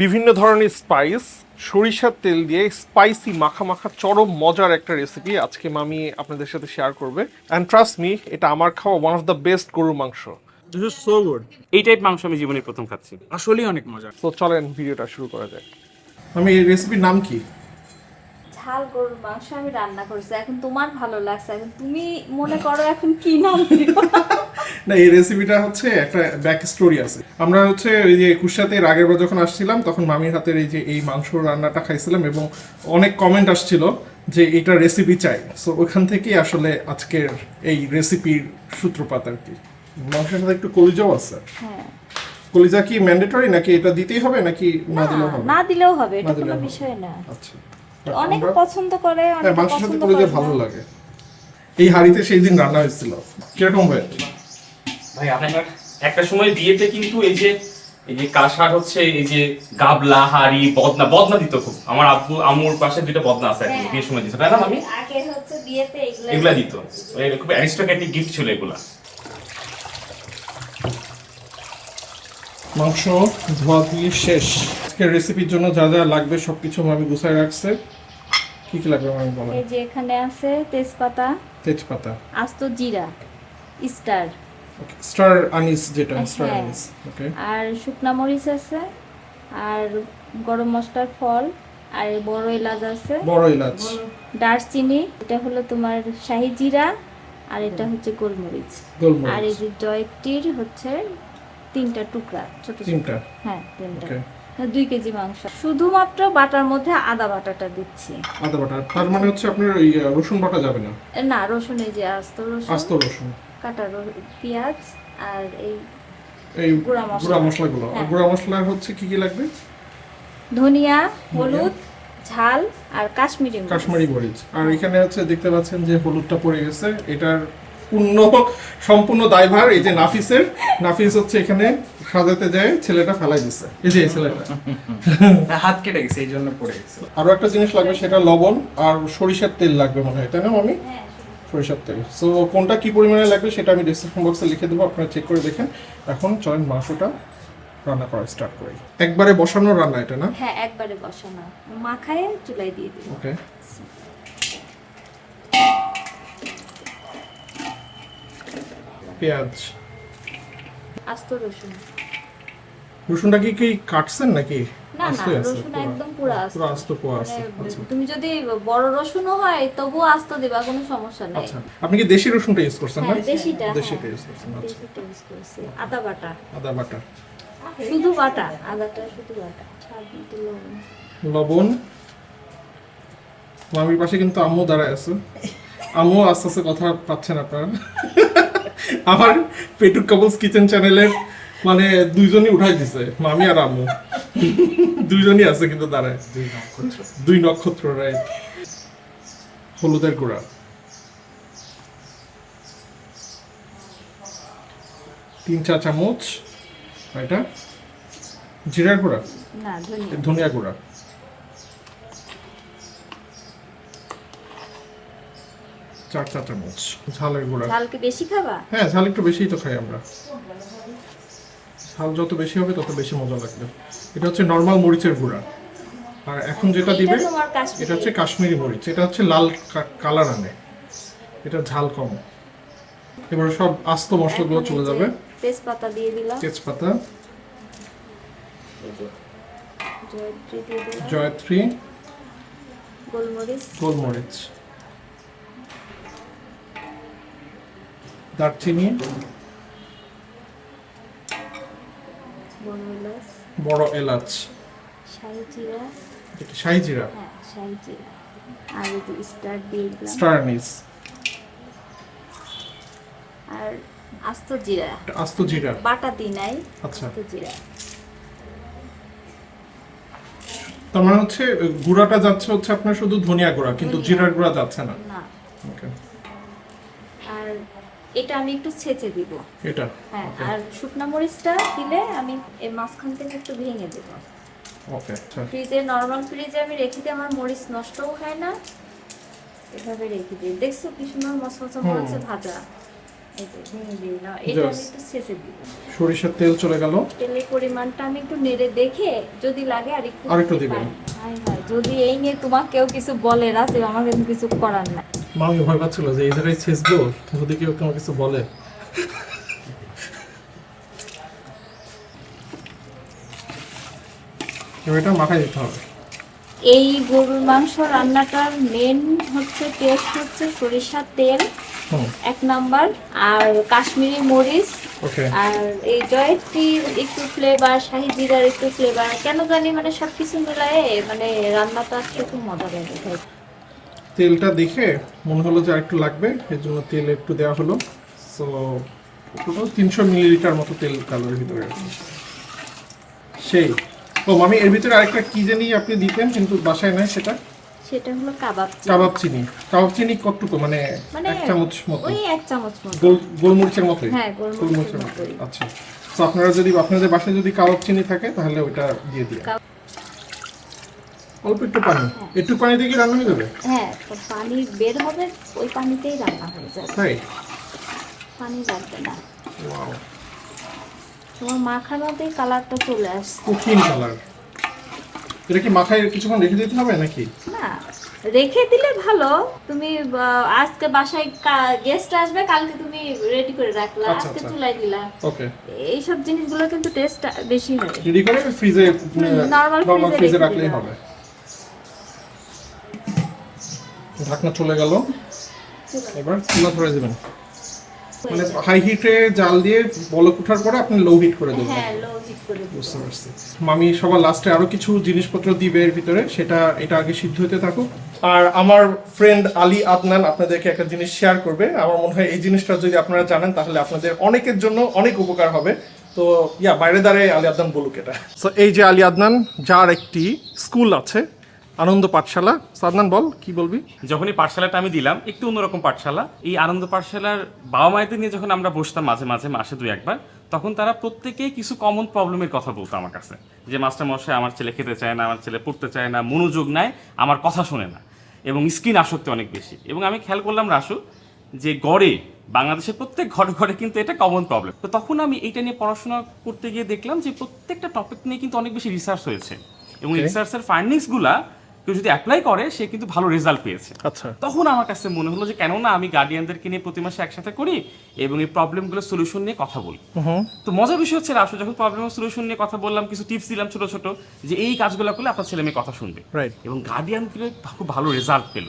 বিভিন্ন ধরনের স্পাইস সরিষার তেল দিয়ে স্পাইসি মাখা মাখা চরম মজার একটা রেসিপি আজকে মামি আপনাদের সাথে শেয়ার করবে। অ্যান্ড ট্রাস্ট মি এটা আমার খাওয়া ওয়ান অফ দ্য বেস্ট গরুর মাংস। দিস ইজ সো গুড এই টাইপ মাংস আমি জীবনে প্রথম খাচ্ছি। আসলেই অনেক মজা। তো চলেন ভিডিওটা শুরু করা যায় আমি এই রেসিপির নাম কি? ঝাল গরুর মাংস আমি রান্না করেছি। এখন তোমার ভালো লাগছে। এখন তুমি মনে করো এখন কি নাম দিবা? না এই রেসিপিটা হচ্ছে একটা ব্যাক স্টোরি আছে। আমরা হচ্ছে ওই যে কুশাতে এর আগের বার যখন আসছিলাম তখন মামির হাতের এই যে এই মাংস রান্নাটা খাইছিলাম এবং অনেক কমেন্ট আসছিল যে এটা রেসিপি চাই। সো ওখান থেকেই আসলে আজকের এই রেসিপির সূত্রপাত আর কি। মাংসের সাথে একটু কলিজাও আছে। হ্যাঁ। কলিজা কি ম্যান্ডেটরি নাকি এটা দিতেই হবে নাকি না দিলেও হবে? না দিলেও হবে এটা কোনো বিষয় না। আচ্ছা। অনেক পছন্দ করে হ্যাঁ অনেক মাংসের সাথে পছন্দ কলিজা করে ভালো লাগে। এই হাড়িতে সেই দিন রান্না হয়েছিল। কীরকম হয় ভাই আপনার একটা সময় বিয়েতে কিন্তু এই যে এই যে কাঁসার হচ্ছে এই যে গাবলা হাড়ি বদনা বদনা দিত খুব। আমার আব্বু আমুর পাশে দুটো বদনা আছে এখন বিয়ের সময় দিত। তাই না আমি আগে হচ্ছে বিয়েতে এগুলো এগুলা দিত। খুব অ্যারিস্টোক্রেটিক গিফট ছিল এগুলা। মাংস ধোয়া দিয়ে শেষ। আজকের রেসিপির জন্য যা যা লাগবে সবকিছু আমি গুছায় রাখছে। কি কি লাগবে আমি বলেন? এই যে এখানে আছে তেজপাতা তেজপাতা। আস্ত জিরা স্টার স্টার আনিস যেটা স্টার হ্যাঁ। আনিস ওকে আর শুকনা মরিচ আছে আর গরম মশলার ফল আর বড় এলাচ আছে। বড় এলাচ। দারচিনি এটা হলো তোমার শাহি জিরা আর এটা হচ্ছে গোলমরিচ। আর এই যে জয়টির হচ্ছে তিনটা টুকরা ছোট ছোট। তিনটা। হ্যাঁ তিনটা। দুই কেজি মাংস। শুধুমাত্র বাটার মধ্যে আদা বাটাটা দিচ্ছি। আদা বাটা তার মানে হচ্ছে আপনার ওই রসুন বাটা যাবে না? না রসুন এই যে আস্ত রসুন। আস্ত রসুন। কাটা পেঁয়াজ আর এই এই গুঁড়া মশলা। গুঁড়া মশলাগুলো। হ্যাঁ। গুঁড়া মশলা হচ্ছে কি কি লাগবে? ধনিয়া হলুদ ঝাল আর কাশ্মীরি মরিচ। কাশ্মীরি মরিচ। আর এখানে হচ্ছে দেখতে পাচ্ছেন যে হলুদটা পড়ে গেছে। এটার পূর্ণ সম্পূর্ণ দায়ভার এই যে নাফিসের। নাফিস হচ্ছে এখানে সাজাতে যায় ছেলেটা ফেলাই দিছে। এই যে ছেলেটা। হাত কেটে গেছে এই জন্য পড়ে গেছে। আরও একটা জিনিস লাগবে সেটা লবণ আর সরিষার তেল লাগবে মনে হয় তাই না আমি হ্যাঁ, সরিষার তেল সো কোনটা কি পরিমাণে লাগবে সেটা আমি ডিসক্রিপশন বক্সে লিখে দেবো আপনারা চেক করে দেখেন। এখন চলেন মাংসটা রান্না করা স্টার্ট করি। একবারে বসানো রান্না এটা না? হ্যাঁ একবারে বসানো। মাখায় চুলাই দিয়ে দিই ওকে। পেঁয়াজ। আস্ত রসুন। রসুনটা কি কি কাটছেন নাকি? না না রসুন একদম পুরো আস্ত। পুরো আস্ত পোয়া আছে মানে আচ্ছা। তুমি যদি বড় রসুনও হয় তবুও আস্ত দিবা কোনো সমস্যা নেই। আচ্ছা। আপনি কি দেশি রসুনটা ইউজ করছেন না? দেশিটা দেশিটা। ইউজ করছেন আচ্ছা। দেশিটা করছি। আদা বাটা। আদা বাটা। শুধু বাটা? আদাটা শুধু বাটা। লবণ। মামির পাশে কিন্তু আম্মু দাঁড়ায় আছে। আম্মু আস্তে আস্তে কথা পাচ্ছেন আপনারা। আমার পেটুক কাপলস কিচেন চ্যানেলের মানে দুইজনই উঠাই দিছে মামি আর আম্মু। দুইজনই আছে কিন্তু দাঁড়ায় দুই নক্ষত্র। রাইট হলুদের গুঁড়া। তিন চা চামচ এটা। জিরার গুঁড়া? ধনিয়া। ধনিয়া গুঁড়া। চার চা চামচ ঝালের গুঁড়া। ঝাল কি বেশি খাবা? হ্যাঁ ঝাল একটু বেশিই তো খাই আমরা। ঝাল যত বেশি হবে তত বেশি মজা লাগবে। এটা হচ্ছে নর্মাল মরিচের গুঁড়া। আর এখন যেটা দিবে এটা। হচ্ছে কাশ্মীরি মরিচ। এটা হচ্ছে লাল কালার আনে। এটা ঝাল কম। এবার সব আস্ত মশলাগুলো চলে যাবে। তেজপাতা দিয়ে দিলাম। তেজপাতা। জয়ত্রী। গোলমরিচ। গোলমরিচ। দারচিনি। বড় এলাচ। বড় এলাচ। শাহি জিরা এটা শাহি জিরা হ্যাঁ শাহি জিরা আর এই স্টার দিয়ে দিলাম। স্টার আর আস্ত জিরা। আস্ত জিরা। বাটা দিই নাই আচ্ছা। আস্ত জিরা। তার মানে হচ্ছে গুঁড়াটা যাচ্ছে হচ্ছে আপনার শুধু ধনিয়া গুঁড়া কিন্তু। জিরার গুঁড়া যাচ্ছে না। না। ওকে এটা আমি একটু ছেঁচে দিব। এটা? হ্যাঁ আর শুকনা মরিচটা দিলে আমি এর মাঝখান থেকে একটু ভেঙে দেব। ওকে আচ্ছা ফ্রিজে নরমাল ফ্রিজে আমি রেখে দিই আমার মরিচ নষ্টও হয় না। এভাবে রেখে দিই। দেখছ কি সুন্দর মশলা মশলা হচ্ছে ভাজা। এই যে ভেঙে দিয়ে নাও এটা আমি একটু শেষে দিব। সরিষার তেল চলে গেল। তেলের পরিমাণটা আমি একটু নেড়ে দেখে যদি লাগে আর একটু আরেকটু দিতে দিবেন। হায় হায়, যদি এই নিয়ে তোমার কেউ কিছু বলে রাতে আমার কিন্তু কিছু করার নাই। মামি ভয় পাচ্ছিল যে এই জায়গায় ছেঁচবো যদি কেউ কোনো কিছু বলে। এটা মাখায় দিতে হবে। এই গরুর মাংস রান্নাটার মেন হচ্ছে টেস্ট হচ্ছে সরিষার তেল এক নাম্বার। আর কাশ্মীরি মরিচ। আর এই জয়ত্রীর একটু ফ্লেভার শাহি জিরার একটু ফ্লেভার কেন জানি মানে সবকিছু মিলায়ে মানে রান্নাটা আসলে খুব মজা লাগে। তেলটা দেখে মনে হলো যে আরেকটু লাগবে এর জন্য তেল একটু দেওয়া হলো। সো টোটাল তিনশো মিলিলিটার মতো তেল কালোর ভিতরে সেই। ও মামি এর ভিতরে আরেকটা কি জানি আপনি দিতেন কিন্তু বাসায় নাই সেটা? সেটা হলো কাবাব চিনি। কাবাব চিনি। কাবাব চিনি কতটুকু? মানে মানে এক চামচ মতো? ওই এক চামচ মতো। গোল গোলমরিচের মতোই? হ্যাঁ, গোলমরিচের মতোই। আচ্ছা। তো আপনারা যদি আপনাদের বাসায় যদি কাবাব চিনি থাকে তাহলে ওইটা দিয়ে দিন। অল্প একটু পানি। একটু কি রান্না হয়ে যাবে? হ্যাঁ পানি বের হবে ওই পানিতেই রান্না হয়ে যাবে। তাই? পানি লাগবে না। তোমার মাখানোতেই কালারটা চলে আসছে। কালার এটা কি মাথায় কিছুক্ষণ রেখে দিতে হবে নাকি? না রেখে দিলে ভালো। তুমি আজকে বাসায় গেস্ট আসবে কালকে তুমি রেডি করে রাখলা। আচ্ছা, আজকে আচ্ছা। চুলাই দিলা। ওকে এইসব জিনিসগুলো কিন্তু টেস্ট বেশি হয়। রেডি করে ফ্রিজে normal ফ্রিজে রাখলেই হবে। ঢাকনা চলে গেল। এবার চুলা ধরে দেবেন। মানে হাই হিটে জাল দিয়ে বলক ওঠার পরে আপনি লো হিট করে দেবেন। হ্যাঁ লো হিট করে দিতে বুঝতে পারছি। মামি সবার লাস্টে আরও কিছু জিনিসপত্র দিবে এর ভিতরে সেটা এটা আগে সিদ্ধ হতে থাকুক। আর আমার ফ্রেন্ড আলী আদনান আপনাদেরকে একটা জিনিস শেয়ার করবে। আমার মনে হয় এই জিনিসটা যদি আপনারা জানেন তাহলে আপনাদের অনেকের জন্য অনেক উপকার হবে। তো ইয়া বাইরে দাঁড়িয়ে আলী আদনান বলুক এটা। সো এই যে আলী আদনান যার একটি স্কুল আছে আনন্দ পাঠশালা। সাদনান বল কি বলবি? যখনই পাঠশালাটা আমি দিলাম একটু অন্যরকম পাঠশালা। এই আনন্দ পাঠশালার বাবা মায়েদের নিয়ে যখন আমরা বসতাম মাঝে মাঝে মাসে দুই একবার তখন তারা প্রত্যেকেই কিছু কমন প্রবলেমের কথা বলতো আমার কাছে। যে মাস্টার মশাই আমার ছেলে খেতে চায় না আমার ছেলে পড়তে চায় না মনোযোগ নাই আমার কথা শোনে না। এবং স্ক্রিন আসক্তি অনেক বেশি। এবং আমি খেয়াল করলাম রাসু যে গড়ে বাংলাদেশের প্রত্যেক ঘরে ঘরে কিন্তু এটা কমন প্রবলেম তো তখন আমি এইটা নিয়ে পড়াশোনা করতে গিয়ে দেখলাম যে প্রত্যেকটা টপিক নিয়ে কিন্তু অনেক বেশি রিসার্চ হয়েছে। এবং রিসার্চের ফাইন্ডিংসগুলা কেউ যদি অ্যাপ্লাই করে সে কিন্তু ভালো রেজাল্ট পেয়েছে। আচ্ছা। তখন আমার কাছে মনে হলো যে কেননা আমি গার্ডিয়ানদেরকে নিয়ে প্রতি মাসে একসাথে করি এবং এই প্রবলেমগুলোর সলিউশন নিয়ে কথা বলি। তো মজার বিষয় হচ্ছে রাসু যখন প্রবলেমের সলিউশন নিয়ে কথা বললাম কিছু টিপস দিলাম ছোট ছোট যে এই কাজগুলো করলে আপনার ছেলে মেয়ে কথা শুনবে। এবং গার্ডিয়ানগুলো খুব ভালো রেজাল্ট পেল।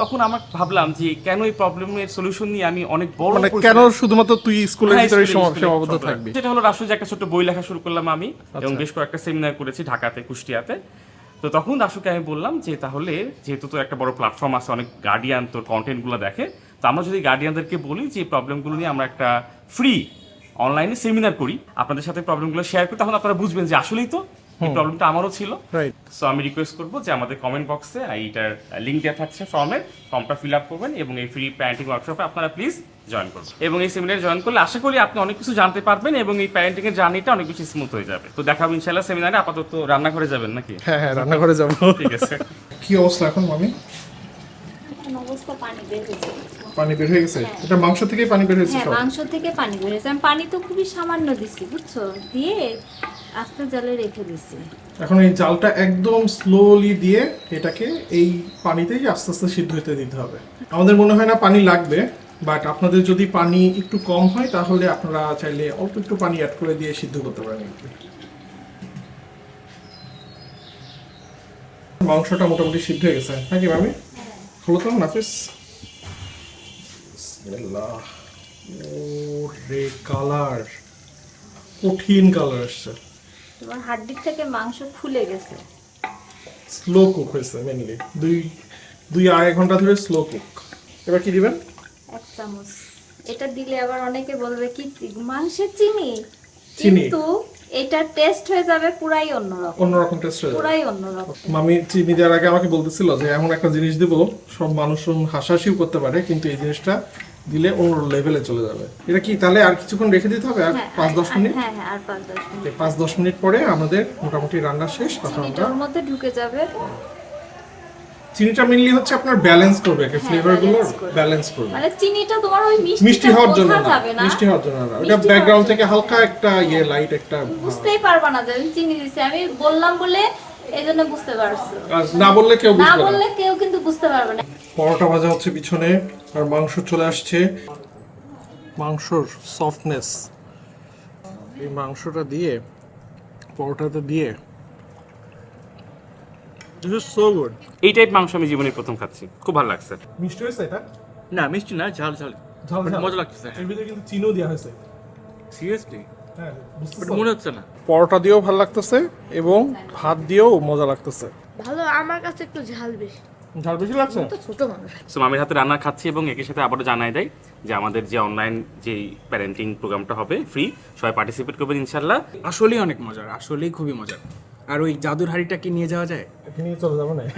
তখন আমার ভাবলাম যে কেন এই প্রবলেমের সলিউশন নিয়ে আমি অনেক বড় মানে কেন শুধুমাত্র তুই স্কুলের হ্যাঁ, ভিতরে সীমাবদ্ধ থাকবি? সেটা হলো রাসু যে একটা ছোট বই লেখা শুরু করলাম আমি এবং বেশ কয়েকটা সেমিনার করেছি ঢাকাতে কুষ্টিয়াতে। তো তখন দাশুকে আমি বললাম যে, তাহলে যেহেতু তোর একটা বড় প্ল্যাটফর্ম আছে, অনেক গার্ডিয়ান তোর কন্টেন্টগুলো দেখে, তো আমরা যদি গার্ডিয়ানদেরকে বলি যে প্রবলেমগুলো নিয়ে আমরা একটা ফ্রি অনলাইনে সেমিনার করি, আপনাদের সাথে প্রবলেমগুলো শেয়ার করি, তখন আপনারা বুঝবেন যে আসলেই তো এই প্রবলেমটা আমারও ছিল। রাইট সো আমি রিকোয়েস্ট করব যে আমাদের কমেন্ট বক্সে এইটার লিঙ্ক দেওয়া থাকছে ফর্মের ফর্মটা ফিল আপ করবেন এবং এই ফ্রি প্যারেন্টিং ওয়ার্কশপে আপনারা প্লিজ জয়েন করবেন। এবং এই সেমিনারে জয়েন করলে আশা করি আপনি অনেক কিছু জানতে পারবেন এবং এই প্যারেন্টিং এর জার্নিটা অনেক বেশি স্মুথ হয়ে যাবে। তো দেখাবো ইনশাল্লাহ সেমিনারে আপাতত রান্না করে যাবেন নাকি? হ্যাঁ হ্যাঁ রান্নাঘরে যাব। ঠিক আছে। কি অবস্থা এখন মামি? অবস্থা পানি বের হয়েছে। পানি বের হয়ে গেছে? এটা মাংস থেকেই পানি বের হয়েছে হ্যাঁ মাংস থেকে পানি বের হয়েছে। আমি পানি তো খুবই সামান্য দিছি বুঝছ? দিয়ে আস্তে জলে রেখে দিছি। এখন এই জালটা একদম স্লোলি দিয়ে এটাকে এই পানিতেই আস্তে আস্তে সিদ্ধ হতে দিতে হবে। আমাদের মনে হয় না পানি লাগবে বাট আপনাদের যদি পানি একটু কম হয়, তাহলে আপনারা চাইলে অল্প একটু পানি অ্যাড করে দিয়ে সিদ্ধ করতে পারেন মাংসটা মোটামুটি সিদ্ধ হয়ে গেছে। নাকি মামি? হলো তো, নাফিস। ওরে কালার কঠিন কালার আসছে। তোমার হাড্ডির থেকে মাংস ফুলে গেছে। স্লো কুক হয়েছে মেনলি দুই দুই আড়াই ঘণ্টা ধরে স্লো কুক এবার কি দিবেন? এক চামচ। এটা দিলে আবার অনেকে বলবে কি চিনি? চিনি। কিন্তু এটার টেস্ট হয়ে যাবে পুরাই অন্যরকম। অন্যরকম টেস্ট হয়ে পুরাই অন্যরকম। মামি চিনি দেওয়ার আগে আমাকে বলতেছিল যে এমন একটা জিনিস দিব সব মানুষ হাসাহাসিও করতে পারে কিন্তু এই জিনিসটা দিলে অন্য লেভেলে চলে যাবে। এটা কি তাহলে আর কিছুক্ষণ রেখে দিতে হবে? আর হ্যাঁ, পাঁচ দশ আর- মিনিট? হ্যাঁ হ্যাঁ আর পাঁচ দশ মিনিট। পাঁচ দশ মিনিট পরে আমাদের মোটামুটি রান্না শেষ তখন ওর মধ্যে ঢুকে যাবে। চিনিটা মেনলি হচ্ছে আপনার ব্যালেন্স করবে ফ্লেভারগুলো ব্যালেন্স করবে। মানে চিনিটা তোমার ওই মিষ্টি মিষ্টি হওয়ার জন্য না মিষ্টি হওয়ার জন্য না। ওটা ব্যাকগ্রাউন্ড থেকে হালকা একটা ইয়ে লাইট একটা বুঝতেই পারবা না যে চিনি দিছি। আমি বললাম বলে এই জন্য বুঝতে পারছ। না বললে কেউ না বুঝবে না। বললে কেউ কিন্তু বুঝতে পারবে না। পরোটা ভাজা হচ্ছে পিছনে আর মাংস চলে আসছে। মাংসর সফটনেস এই মাংসটা দিয়ে পরোটাটা দিয়ে। দিস ইজ সো গুড এই টাইপ মাংস আমি জীবনে প্রথম খাচ্ছি। খুব ভালো লাগছে। মিষ্টি হয়েছে এটা? না মিষ্টি না ঝাল ঝাল। মজা লাগতেছে। এর ভিতরে কিন্তু চিনিও দেওয়া হয়েছে। সিরিয়াসলি হ্যাঁ মনে হচ্ছে না। পরোটা দিয়েও ভালো লাগতেছে এবং ভাত দিয়েও মজা লাগতেছে। ভালো আমার কাছে একটু ঝাল বেশি। ঝাল বেশি লাগছে? তো ছোট মানুষ। সো মামির হাতে রান্না খাচ্ছি এবং একই সাথে আবারও জানাই দেয় যে আমাদের যে অনলাইন যে প্যারেন্টিং প্রোগ্রামটা হবে ফ্রি সবাই পার্টিসিপেট করবেন ইনশাল্লাহ আসলেই অনেক মজার আসলেই খুবই মজার। আর ওই জাদুর হাড়িটা কি নিয়ে যাওয়া যায়? নিয়ে চলে যাব না